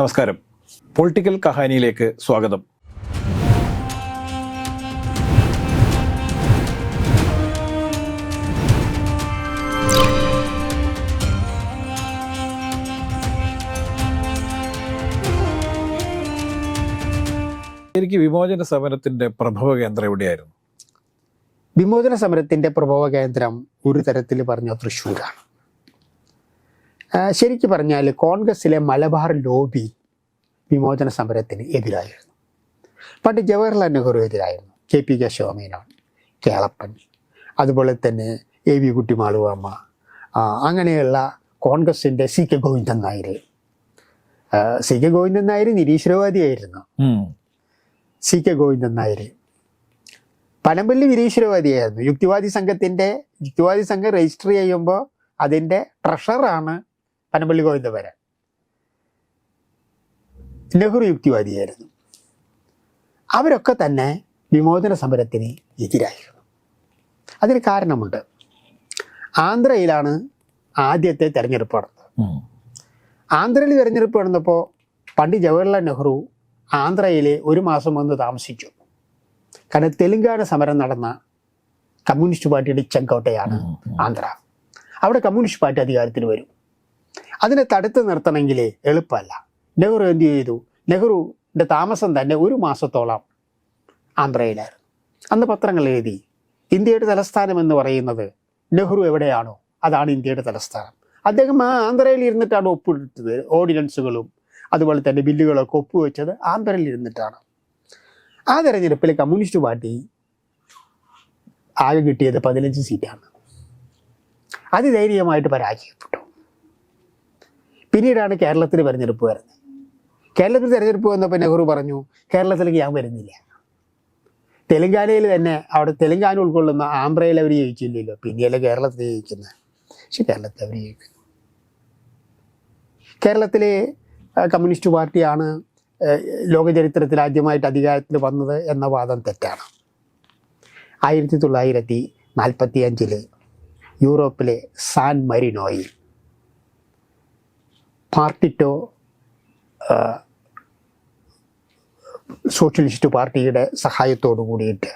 നമസ്കാരം. പൊളിറ്റിക്കൽ കഹാനിയിലേക്ക് സ്വാഗതം. എനിക്ക് വിമോചന സമരത്തിന്റെ പ്രഭവ കേന്ദ്രം എവിടെയായിരുന്നു? വിമോചന സമരത്തിന്റെ പ്രഭവ കേന്ദ്രം ഒരു തരത്തിൽ പറഞ്ഞ തൃശ്ശൂരാണ്. ശരിക്ക് പറഞ്ഞാൽ കോൺഗ്രസ്സിലെ മലബാർ ലോബി വിമോചന സമരത്തിന് എതിരായിരുന്നു. പണ്ട് ജവഹർലാൽ നെഹ്റു എതിരായിരുന്നു. കെ പി കെ ശോമേനോൻ കേളപ്പൻ. അതുപോലെ തന്നെ എ വി കുട്ടിമാളുവമ്മ. അങ്ങനെയുള്ള കോൺഗ്രസിന്റെ C K Govindan Nair. C K Govindan Nair നിരീശ്വരവാദിയായിരുന്നു. C K Govindan Nair Panampilly നിരീശ്വരവാദിയായിരുന്നു യുക്തിവാദി സംഘത്തിന്റെ യുക്തിവാദി സംഘം രജിസ്റ്റർ ചെയ്യുമ്പോൾ അതിന്റെ ട്രഷറാണ് പനമ്പള്ളി ഗോവിന്ദവരൻ നെഹ്റു യുക്തിവാദിയായിരുന്നു. അവരൊക്കെ തന്നെ വിമോചന സമരത്തിന് എതിരായിരുന്നു. അതിന് കാരണമുണ്ട്. ആന്ധ്രയിലാണ് ആദ്യത്തെ തെരഞ്ഞെടുപ്പ് നടന്നത്. ആന്ധ്രയിൽ തെരഞ്ഞെടുപ്പ് നടന്നപ്പോൾ പണ്ഡിറ്റ് ജവഹർലാൽ നെഹ്റു ആന്ധ്രയിൽ ഒരു മാസം വന്ന് താമസിച്ചു. കാരണം തെലുങ്കാന സമരം നടന്ന കമ്മ്യൂണിസ്റ്റ് പാർട്ടിയുടെ ചെങ്കോട്ടയാണ്. ആന്ധ്ര. അവിടെ കമ്മ്യൂണിസ്റ്റ് പാർട്ടി അധികാരത്തിൽ വരും. അതിനെ തടുത്ത് നിർത്തണമെങ്കിൽ എളുപ്പമല്ല. നെഹ്റു എന്തു ചെയ്തു? നെഹ്റുവിന്റെ താമസം തന്നെ ഒരു മാസത്തോളം ആന്ധ്രയിലായിരുന്നു. അന്ന് പത്രങ്ങൾ എഴുതി ഇന്ത്യയുടെ തലസ്ഥാനം എന്ന് പറയുന്നത് നെഹ്റു എവിടെയാണോ? അതാണ് ഇന്ത്യയുടെ തലസ്ഥാനം. അദ്ദേഹം ആ ആന്ധ്രയിൽ ഇരുന്നിട്ടാണ് ഒപ്പിട്ടത് ഓർഡിനൻസുകളും അതുപോലെ തന്നെ ബില്ലുകളൊക്കെ ഒപ്പുവെച്ചത് ആന്ധ്രയിൽ ഇരുന്നിട്ടാണ്. ആ തെരഞ്ഞെടുപ്പിൽ കമ്മ്യൂണിസ്റ്റ് പാർട്ടി ആകെ കിട്ടിയത് പതിനഞ്ച് സീറ്റാണ്. അതിധൈര്യമായിട്ട് പരാജയപ്പെട്ടു. പിന്നീടാണ് കേരളത്തിൽ തെരഞ്ഞെടുപ്പ് വരുന്നത്. കേരളത്തിൽ തെരഞ്ഞെടുപ്പ് വന്നപ്പോൾ നെഹ്റു പറഞ്ഞു കേരളത്തിലേക്ക് ഞാൻ വരുന്നില്ല. തെലങ്കാനയിൽ തന്നെ അവിടെ തെലങ്കാന ഉൾക്കൊള്ളുന്ന ആന്ധ്രയിൽ അവർ ജയിച്ചില്ലല്ലോ. പിന്നെയല്ലേ കേരളത്തിൽ ജയിക്കുന്നത്. പക്ഷെ കേരളത്തിൽ അവർ ജയിക്കുന്നു. കേരളത്തിലെ കമ്മ്യൂണിസ്റ്റ് പാർട്ടിയാണ് ലോകചരിത്രത്തിൽ ലോക ചരിത്രത്തിൽ ആദ്യമായിട്ട് അധികാരത്തിൽ വന്നത് എന്ന വാദം തെറ്റാണ്. ആയിരത്തി തൊള്ളായിരത്തി നാൽപ്പത്തി അഞ്ചിൽ യൂറോപ്പിലെ സാൻ മരിനോയിൽ പാർട്ടിറ്റോ സോഷ്യലിസ്റ്റ് പാർട്ടിയുടെ സഹായത്തോടു കൂടിയിട്ട്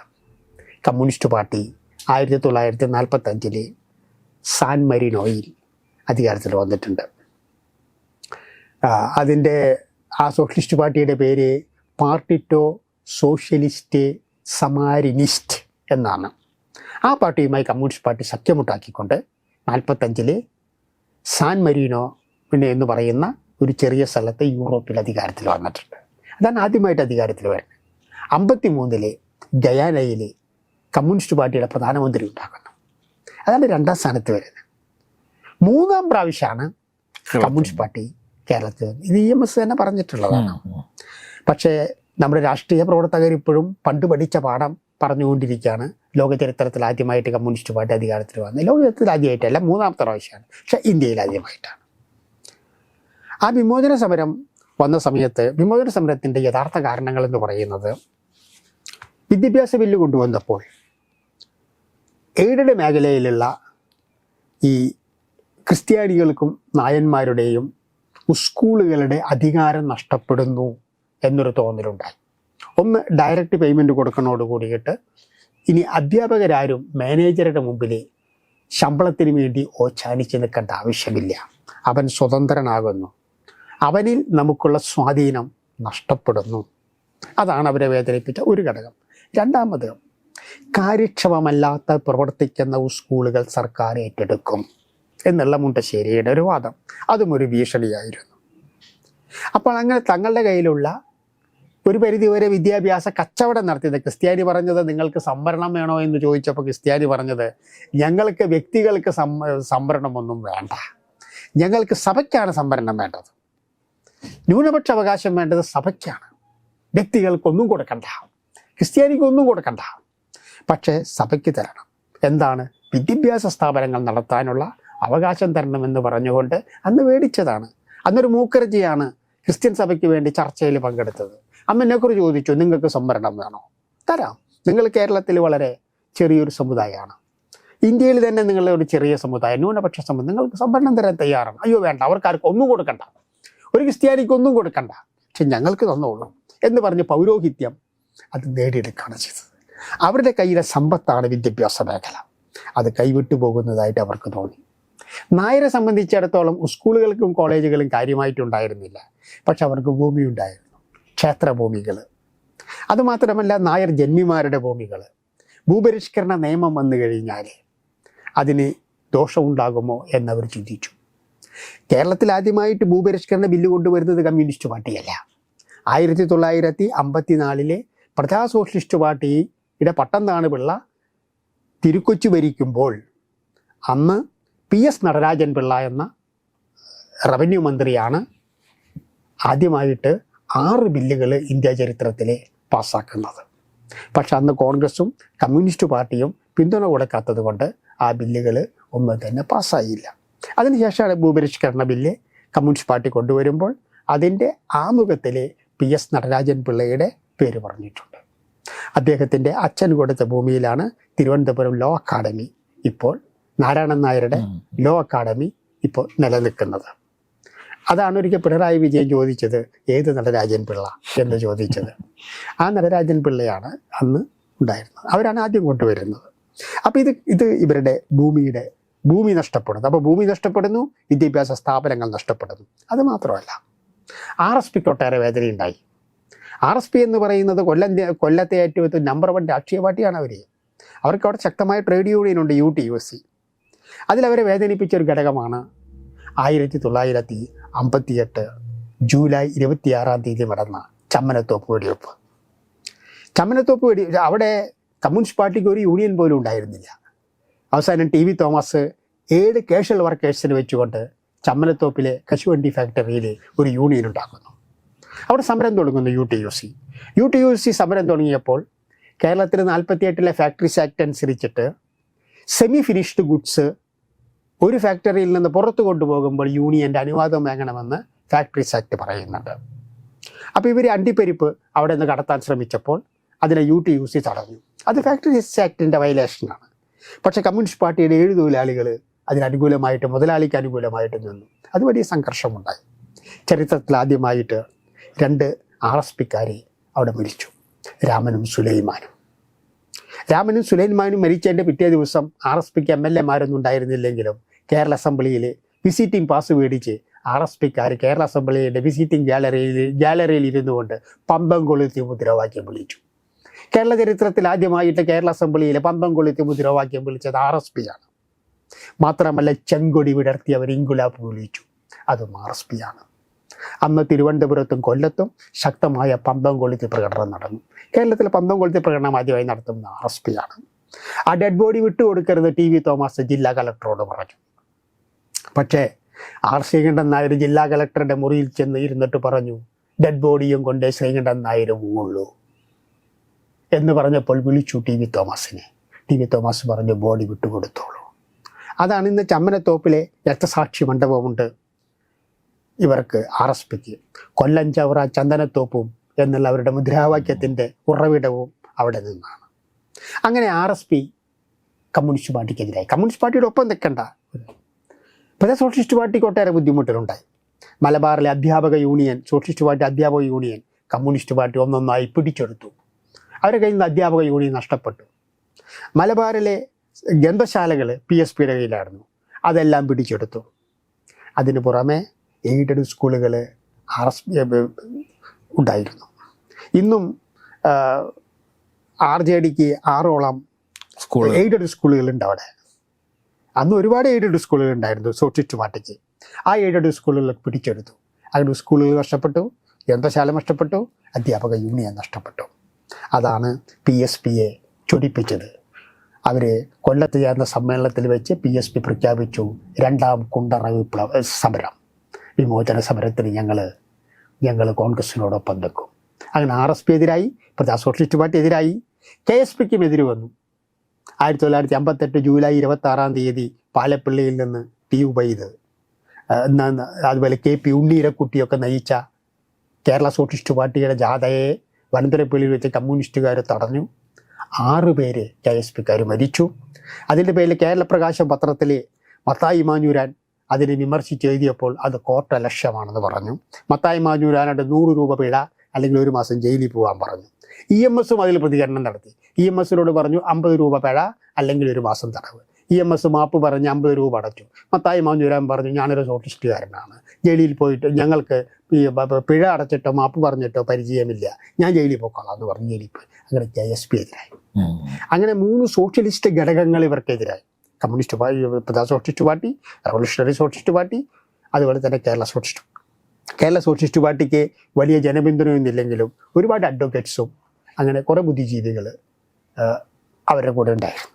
കമ്മ്യൂണിസ്റ്റ് പാർട്ടി ആയിരത്തി തൊള്ളായിരത്തി നാൽപ്പത്തഞ്ചിൽ സാൻ മരിനോയിൽ അധികാരത്തിൽ വന്നിട്ടുണ്ട്. അതിന്റെ ആ സോഷ്യലിസ്റ്റ് പാർട്ടിയുടെ പേര് പാർട്ടിറ്റോ സോഷ്യലിസ്റ്റ് സമാരിനിസ്റ്റ് എന്നാണ്. ആ പാർട്ടിയുമായി കമ്മ്യൂണിസ്റ്റ് പാർട്ടി സഖ്യമുട്ടാക്കിക്കൊണ്ട് നാൽപ്പത്തഞ്ചിൽ സാൻ മരീനോ പിന്നെ എന്ന് പറയുന്ന ഒരു ചെറിയ സ്ഥലത്ത് യൂറോപ്പിൽ അധികാരത്തിൽ വന്നിട്ടുണ്ട്. അതാണ് ആദ്യമായിട്ട് അധികാരത്തിൽ വരുന്നത്. അമ്പത്തി മൂന്നിലെ ഗയാനയിൽ കമ്മ്യൂണിസ്റ്റ് പാർട്ടിയുടെ പ്രധാനമന്ത്രി ഉണ്ടാക്കുന്നു. അതാണ് രണ്ടാം സ്ഥാനത്ത് വരുന്നത്. മൂന്നാം പ്രാവശ്യമാണ് കമ്മ്യൂണിസ്റ്റ് പാർട്ടി കേരളത്തിൽ വന്നത്. ഇത് ഇ എം എസ് തന്നെ പറഞ്ഞിട്ടുള്ളതാണ്. പക്ഷേ നമ്മുടെ രാഷ്ട്രീയ പ്രവർത്തകർ ഇപ്പോഴും പണ്ട് പഠിച്ച പാഠം പറഞ്ഞുകൊണ്ടിരിക്കുകയാണ്. ലോക ചരിത്രത്തിൽ ആദ്യമായിട്ട് കമ്മ്യൂണിസ്റ്റ് പാർട്ടി അധികാരത്തിൽ വന്നത്. ലോകചരിത്രത്തിൽ ആദ്യമായിട്ടല്ല മൂന്നാമത്തെ പ്രാവശ്യമാണ്. പക്ഷേ ഇന്ത്യയിൽ ആദ്യമായിട്ടാണ്. ആ വിമോചന സമരം വന്ന സമയത്ത് വിമോചന സമരത്തിന്റെ യഥാർത്ഥ കാരണങ്ങൾ എന്ന് പറയുന്നത് വിദ്യാഭ്യാസ ബില്ല് കൊണ്ടുവന്നപ്പോൾ എയ്ഡഡ് മേഖലയിലുള്ള ഈ ക്രിസ്ത്യാനികൾക്കും നായന്മാരുടെയും സ്കൂളുകളുടെ അധികാരം നഷ്ടപ്പെടുന്നു എന്നൊരു തോന്നലുണ്ടായി. ഒന്ന് ഡയറക്റ്റ് പേയ്മെന്റ് കൊടുക്കുന്നതോട് കൂടിയിട്ട് ഇനി അധ്യാപകരാരും മാനേജറുടെ മുമ്പിൽ ശമ്പളത്തിന് വേണ്ടി ഓച്ചാനിച്ച് നിൽക്കേണ്ട ആവശ്യമില്ല. അവൻ സ്വതന്ത്രനാകുന്നു. അവനിൽ നമുക്കുള്ള സ്വാധീനം നഷ്ടപ്പെടുന്നു. അതാണ് അവരെ വേദനിപ്പിച്ച ഒരു ഘടകം. രണ്ടാമത് കാര്യക്ഷമമല്ലാത്ത പ്രവർത്തിക്കുന്ന സ്കൂളുകൾ സർക്കാർ ഏറ്റെടുക്കും എന്നുള്ള മുണ്ടശ്ശേരിയുടെ ഒരു വാദം. അതും ഒരു ഭീഷണിയായിരുന്നു. അപ്പോൾ അങ്ങനെ തങ്ങളുടെ കയ്യിലുള്ള ഒരു പരിധിവരെ വിദ്യാഭ്യാസ കച്ചവടം നടത്തിയത് ക്രിസ്ത്യാനി പറഞ്ഞത് നിങ്ങൾക്ക് സംവരണം വേണോ എന്ന് ചോദിച്ചപ്പോൾ ക്രിസ്ത്യാനി പറഞ്ഞത് ഞങ്ങൾക്ക് വ്യക്തികൾക്ക് സംവരണമൊന്നും വേണ്ട. ഞങ്ങൾക്ക് സഭയ്ക്കാണ് സംവരണം വേണ്ടത്. ന്യൂനപക്ഷ അവകാശം വേണ്ടത് സഭയ്ക്കാണ്. വ്യക്തികൾക്കൊന്നും കൊടുക്കണ്ട. ക്രിസ്ത്യാനിക്കൊന്നും കൊടുക്കണ്ട. പക്ഷേ സഭയ്ക്ക് തരണം. എന്താണ്? വിദ്യാഭ്യാസ സ്ഥാപനങ്ങൾ നടത്താനുള്ള അവകാശം തരണമെന്ന് പറഞ്ഞുകൊണ്ട് അന്ന് മേടിച്ചതാണ്. അന്നൊരു മൂക്കരജിയാണ് ക്രിസ്ത്യൻ സഭയ്ക്ക് വേണ്ടി ചർച്ചയിൽ പങ്കെടുത്തത്. അമ്മ എന്നെക്കുറിച്ച് ചോദിച്ചു നിങ്ങൾക്ക് സംവരണം വേണോ? തരാം. നിങ്ങൾ കേരളത്തിൽ വളരെ ചെറിയൊരു സമുദായമാണ്. ഇന്ത്യയിൽ തന്നെ നിങ്ങളുടെ ഒരു ചെറിയ സമുദായം ന്യൂനപക്ഷ സമുദായം. നിങ്ങൾക്ക് സംവരണം തരാൻ തയ്യാറാണ്. അയ്യോ വേണ്ട. അവർക്കാർക്കും ഒന്നും കൊടുക്കണ്ട. ഒരു ക്രിസ്ത്യാനിക്കൊന്നും കൊടുക്കണ്ട. പക്ഷെ ഞങ്ങൾക്ക് തന്നോളൂ എന്ന് പറഞ്ഞ് പൗരോഹിത്യം അത് നേടിയെടുക്കുകയാണ് ചെയ്തത്. അവരുടെ കയ്യിലെ സമ്പത്താണ് വിദ്യാഭ്യാസ മേഖല. അത് കൈവിട്ടു പോകുന്നതായിട്ട് അവർക്ക് തോന്നി. നായരെ സംബന്ധിച്ചിടത്തോളം സ്കൂളുകൾക്കും കോളേജുകളും കാര്യമായിട്ടുണ്ടായിരുന്നില്ല. പക്ഷെ അവർക്ക് ഭൂമി ഉണ്ടായിരുന്നു ക്ഷേത്രഭൂമികൾ അതുമാത്രമല്ല നായർ ജന്മിമാരുടെ ഭൂമികൾ ഭൂപരിഷ്കരണ നിയമം വന്നു കഴിഞ്ഞാൽ അതിന് ദോഷമുണ്ടാകുമോ എന്നവർ ചിന്തിച്ചു. കേരളത്തിൽ ആദ്യമായിട്ട് ഭൂപരിഷ്കരണ ബില്ല് കൊണ്ടുവരുന്നത് കമ്മ്യൂണിസ്റ്റ് പാർട്ടിയല്ല. ആയിരത്തി തൊള്ളായിരത്തി അമ്പത്തിനാലിലെ പ്രജാ സോഷ്യലിസ്റ്റ് പാർട്ടിയുടെ പട്ടംതാണ് പിള്ള തിരുക്കൊച്ചു ഭരിക്കുമ്പോൾ അന്ന് പി എസ് നടരാജൻ പിള്ള എന്ന റവന്യൂ മന്ത്രിയാണ് ആദ്യമായിട്ട് ആറ് ബില്ലുകൾ ഇന്ത്യ ചരിത്രത്തിൽ പാസ്സാക്കുന്നത്. പക്ഷെ അന്ന് കോൺഗ്രസും കമ്മ്യൂണിസ്റ്റ് പാർട്ടിയും പിന്തുണ കൊടുക്കാത്തത് കൊണ്ട് ആ ബില്ലുകൾ ഒന്നും തന്നെ പാസ്സായില്ല. അതിനുശേഷമാണ് ഭൂപരിഷ്കരണ ബില്ല് കമ്മ്യൂണിസ്റ്റ് പാർട്ടി കൊണ്ടുവരുമ്പോൾ അതിന്റെ ആമുഖത്തിൽ പി എസ് നടരാജൻ പിള്ളയുടെ പേര് പറഞ്ഞിട്ടുണ്ട്. അദ്ദേഹത്തിന്റെ അച്ഛൻ കൊടുത്ത ഭൂമിയിലാണ് തിരുവനന്തപുരം ലോ അക്കാഡമി ഇപ്പോൾ നാരായണൻ നായരുടെ ലോ അക്കാഡമി ഇപ്പോൾ നിലനിൽക്കുന്നത്. അതാണ് ഒരിക്കൽ പിണറായി വിജയൻ ചോദിച്ചത് ഏത് നടരാജൻ പിള്ള? എന്ന് ചോദിച്ചത്. ആ നടരാജൻ പിള്ളയാണ് അന്ന് ഉണ്ടായിരുന്നത്. അവരാണ് ആദ്യം കൊണ്ടുവരുന്നത്. അപ്പോൾ ഇത് ഇത് ഇവരുടെ ഭൂമിയുടെ ഭൂമി നഷ്ടപ്പെടുന്നു. അപ്പോൾ ഭൂമി നഷ്ടപ്പെടുന്നു വിദ്യാഭ്യാസ സ്ഥാപനങ്ങൾ നഷ്ടപ്പെടുന്നു. അത് മാത്രമല്ല ആർ എസ് പിക്ക് ഒട്ടേറെ വേദനയുണ്ടായി. ആർ എസ് പി എന്ന് പറയുന്നത് കൊല്ലം കൊല്ലത്തെ ഏറ്റവും നമ്പർ വൺ രാഷ്ട്രീയ പാർട്ടിയാണ് അവർ അവർക്ക് അവിടെ ശക്തമായ ട്രേഡ് യൂണിയൻ ഉണ്ട് U T U S C. അതിലവരെ വേദനിപ്പിച്ച ഒരു ഘടകമാണ് ആയിരത്തി തൊള്ളായിരത്തി അമ്പത്തിയെട്ട് ജൂലൈ ഇരുപത്തിയാറാം തീയതി നടന്ന ചമ്മനത്തോപ്പ് വെടിവെപ്പ്. ചമ്മനത്തോപ്പ് വെടി അവിടെ കമ്മ്യൂണിസ്റ്റ് പാർട്ടിക്ക് ഒരു യൂണിയൻ പോലും ഉണ്ടായിരുന്നില്ല. അവസാനം ടി വി തോമസ് ഏഴ് കേഷൽ വർക്കേഴ്സിന് വെച്ചുകൊണ്ട് ചമ്മലത്തോപ്പിലെ കശുവണ്ടി ഫാക്ടറിയിൽ ഒരു യൂണിയൻ ഉണ്ടാക്കുന്നു. അവിടെ സമരം തുടങ്ങുന്നു U T U C U T U C സമരം തുടങ്ങിയപ്പോൾ കേരളത്തിൽ നാൽപ്പത്തിയെട്ടിലെ ഫാക്ടറീസ് ആക്ട് അനുസരിച്ചിട്ട് സെമി ഫിനിഷ്ഡ് ഗുഡ്സ് ഒരു ഫാക്ടറിയിൽ നിന്ന് പുറത്തു കൊണ്ടുപോകുമ്പോൾ യൂണിയന്റെ അനുവാദം വാങ്ങണമെന്ന് ഫാക്ടറീസ് ആക്ട് പറയുന്നുണ്ട്. അപ്പോൾ ഇവർ അണ്ടിപ്പരിപ്പ് അവിടെ നിന്ന് കടത്താൻ ശ്രമിച്ചപ്പോൾ അതിനെ യു ടി യു സി തടഞ്ഞു. അത് ഫാക്ടറീസ് ആക്ടിന്റെ വയലേഷനാണ് പക്ഷേ കമ്മ്യൂണിസ്റ്റ് പാർട്ടിയുടെ ഏഴ് തൊഴിലാളികൾ അതിനനുകൂലമായിട്ട് മുതലാളിക്ക് അനുകൂലമായിട്ട് നിന്നു. അത് വലിയ സംഘർഷമുണ്ടായി. ചരിത്രത്തിൽ ആദ്യമായിട്ട് രണ്ട് ആർ എസ് പിക്കാരെ അവിടെ മരിച്ചു. രാമനും സുലൈമാനും. രാമനും സുലൈമാനും മരിച്ചതിന്റെ പിറ്റേ ദിവസം ആർ എസ് പിക്ക് എം എൽ എമാരൊന്നും ഉണ്ടായിരുന്നില്ലെങ്കിലും കേരള അസംബ്ലിയിൽ വിസിറ്റിംഗ് പാസ് മേടിച്ച് ആർ എസ് പിക്കാർ കേരള അസംബ്ലിയുടെ വിസിറ്റിംഗ് ഗാലറിയിൽ ഗാലറിയിൽ ഇരുന്നു കൊണ്ട് പമ്പം കൊളുത്തി മുദ്രാവാക്യം വിളിച്ചു. കേരള ചരിത്രത്തിൽ ആദ്യമായിട്ട് കേരള അസംബ്ലിയിലെ പമ്പം കൊളുത്തി മുദ്രാവാക്യം വിളിച്ചത് ആർ എസ് പി ആണ്. മാത്രമല്ല ചെങ്കൊടി വിടർത്തിയവർ ഇംഗുലാപ്പ് വിളിച്ചു. അതും ആർ എസ് പി ആണ്. അന്ന് തിരുവനന്തപുരത്തും കൊല്ലത്തും ശക്തമായ പന്തം കൊളുത്തി പ്രകടനം നടന്നു. കേരളത്തിലെ പന്തം കൊളുത്തി പ്രകടനം ആദ്യമായി നടത്തുന്ന ആർ എസ് പി ആണ്. ആ ഡെഡ് ബോഡി വിട്ടുകൊടുക്കരുത് ടി വി തോമസ് ജില്ലാ കലക്ടറോട് പറഞ്ഞു. പക്ഷേ ആർ ശ്രീകണ്ഠൻ നായർ ജില്ലാ കലക്ടറുടെ മുറിയിൽ ചെന്ന് ഇരുന്നിട്ട് പറഞ്ഞു ഡെഡ് ബോഡിയും കൊണ്ട് ശ്രീകണ്ഠൻ നായർ മുങ്ങുള്ളൂ എന്ന് പറഞ്ഞപ്പോൾ വിളിച്ചു ടി വി തോമസിനെ. ടി വി തോമസ് പറഞ്ഞു ബോഡി വിട്ടുകൊടുത്തോളൂ അതാണ് ഇന്ന് ചമ്മനത്തോപ്പിലെ രക്തസാക്ഷി മണ്ഡപമുണ്ട്. ഇവർക്ക് ആർ എസ് പിക്ക് കൊല്ലം ചവറ ചന്ദനത്തോപ്പും എന്നുള്ള അവരുടെ മുദ്രാവാക്യത്തിന്റെ ഉറവിടവും അവിടെ നിന്നാണ്. അങ്ങനെ ആർ എസ് പി കമ്മ്യൂണിസ്റ്റ് പാർട്ടിക്കെതിരായി. കമ്മ്യൂണിസ്റ്റ് പാർട്ടിയുടെ ഒപ്പം നിൽക്കണ്ട. പ്രജാ സോഷ്യലിസ്റ്റ് പാർട്ടിക്ക് ഒട്ടേറെ ബുദ്ധിമുട്ടുകളുണ്ടായി മലബാറിലെ അധ്യാപക യൂണിയൻ സോഷ്യലിസ്റ്റ് പാർട്ടി അധ്യാപക യൂണിയൻ കമ്മ്യൂണിസ്റ്റ് പാർട്ടി ഒന്നൊന്നായി പിടിച്ചെടുത്തു. അവരുടെ കയ്യിൽ നിന്ന് അധ്യാപക യൂണിയൻ നഷ്ടപ്പെട്ടു. മലബാറിലെ ഗ്രന്ഥശാലകൾ പി എസ് പിയുടെ കയ്യിലായിരുന്നു. അതെല്ലാം പിടിച്ചെടുത്തു. അതിന് പുറമെ എയ്ഡഡ് സ്കൂളുകൾ ആർ എസ് ഉണ്ടായിരുന്നു. ഇന്നും ആർ ജെ ഡിക്ക് ആറോളം സ്കൂൾ എയ്ഡഡ് സ്കൂളുകളുണ്ട് അവിടെ. അന്ന് ഒരുപാട് എയ്ഡഡ് സ്കൂളുകൾ ഉണ്ടായിരുന്നു പാർട്ടിക്ക് ആ എയ്ഡഡ് സ്കൂളുകൾ പിടിച്ചെടുത്തു. അങ്ങനെ സ്കൂളുകൾ നഷ്ടപ്പെട്ടു ഗ്രന്ഥശാല നഷ്ടപ്പെട്ടു അധ്യാപക യൂണിയൻ നഷ്ടപ്പെട്ടു. അതാണ് പി എസ് പിയെ ചൊടിപ്പിച്ചത്. അവർ കൊല്ലത്ത് ചേർന്ന സമ്മേളനത്തിൽ വെച്ച് പി എസ് പി പ്രഖ്യാപിച്ചു രണ്ടാം കുണ്ടറ വിപ്ലവ സമരം. വിമോചന സമരത്തിന് ഞങ്ങൾ ഞങ്ങൾ കോൺഗ്രസിനോടൊപ്പം നിൽക്കും. അങ്ങനെ ആർ എസ് പി എതിരായി പ്രജാ സോഷ്യലിസ്റ്റ് പാർട്ടി എതിരായി കെ എസ് പിക്കും എതിര് വന്നു. ആയിരത്തി തൊള്ളായിരത്തി അമ്പത്തെട്ട് ജൂലൈ ഇരുപത്തി ആറാം തീയതി പാലപ്പള്ളിയിൽ നിന്ന് പി ഉബൈദ് അതുപോലെ കെ പി ഉണ്ണീരക്കുട്ടിയൊക്കെ നയിച്ച കേരള സോഷ്യലിസ്റ്റ് പാർട്ടിയുടെ ജാഥയെ വനന്തരപ്പള്ളിയിൽ വെച്ച് കമ്മ്യൂണിസ്റ്റുകാർ തടഞ്ഞു. ആറ് പേര് കെ എസ് പിക്കാർ മരിച്ചു. അതിന്റെ പേരിൽ കേരളപ്രകാശം പത്രത്തിൽ മത്തായി മാഞ്ഞൂരാൻ അതിനെ വിമർശിച്ച് എഴുതിയപ്പോൾ അത് കോർട്ട് ലക്ഷ്യമാണെന്ന് പറഞ്ഞു. മത്തായി മാഞ്ഞൂരാനായിട്ട് നൂറ് രൂപ പിഴ അല്ലെങ്കിൽ ഒരു മാസം ജയിലിൽ പോകാൻ പറഞ്ഞു. ഇ എം എസും അതിൽ പ്രതികരണം നടത്തി. ഇ എം എസിനോട് പറഞ്ഞു അമ്പത് രൂപ പിഴ അല്ലെങ്കിൽ ഒരു മാസം തടവ്. ഇ എം എസ് മാപ്പ് പറഞ്ഞ് അമ്പത് രൂപ അടച്ചു. മത്തായി മാഞ്ഞൂരാൻ പറഞ്ഞു ഞാനൊരു സോട്ടിസ്റ്റുകാരനാണ് ജയിലിൽ പോയിട്ട് ഞങ്ങൾക്ക് ഈ പിഴ അടച്ചിട്ടോ മാപ്പ് പറഞ്ഞിട്ടോ പരിചയമില്ല. ഞാൻ ജയിലിൽ പോക്കോളാം എന്ന് പറഞ്ഞു ജയിലിൽ പോയി. അങ്ങനെ കെ എസ് പി എതിരായി. അങ്ങനെ മൂന്ന് സോഷ്യലിസ്റ്റ് ഘടകങ്ങൾ ഇവർക്കെതിരായി. Communist party socialist party revolutionary socialist party അതുപോലെ തന്നെ കേരള സോഷ്യലിസ്റ്റ്. കേരള സോഷ്യലിസ്റ്റ് പാർട്ടിക്ക് വലിയ ജനപിന്തുണയൊന്നുമില്ലെങ്കിലും ഒരുപാട് അഡ്വക്കേറ്റ്സും അങ്ങനെ കുറേ ബുദ്ധിജീവികൾ അവരുടെ കൂടെ ഉണ്ടായിരുന്നു.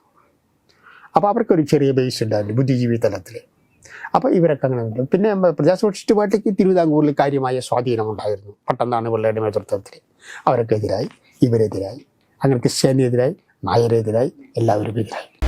അപ്പോൾ അവർക്കൊരു ചെറിയ ബേസ് ഉണ്ടായിരുന്നു ബുദ്ധിജീവി തലത്തിൽ അപ്പോൾ ഇവരൊക്കെ അങ്ങനെ ഉണ്ട് പിന്നെ പ്രജാ സോഷ്യലിസ്റ്റ് പാർട്ടിക്ക് തിരുവിതാംകൂറിൽ കാര്യമായ സ്വാധീനമുണ്ടായിരുന്നു പട്ടംതാണി പിള്ളേരുടെ നേതൃത്വത്തിൽ അവരൊക്കെ എതിരായി ഇവരെതിരായി അങ്ങനെ ക്രിസ്ത്യാനിയെതിരായി നായരെതിരായി എല്ലാവരും എതിരായി.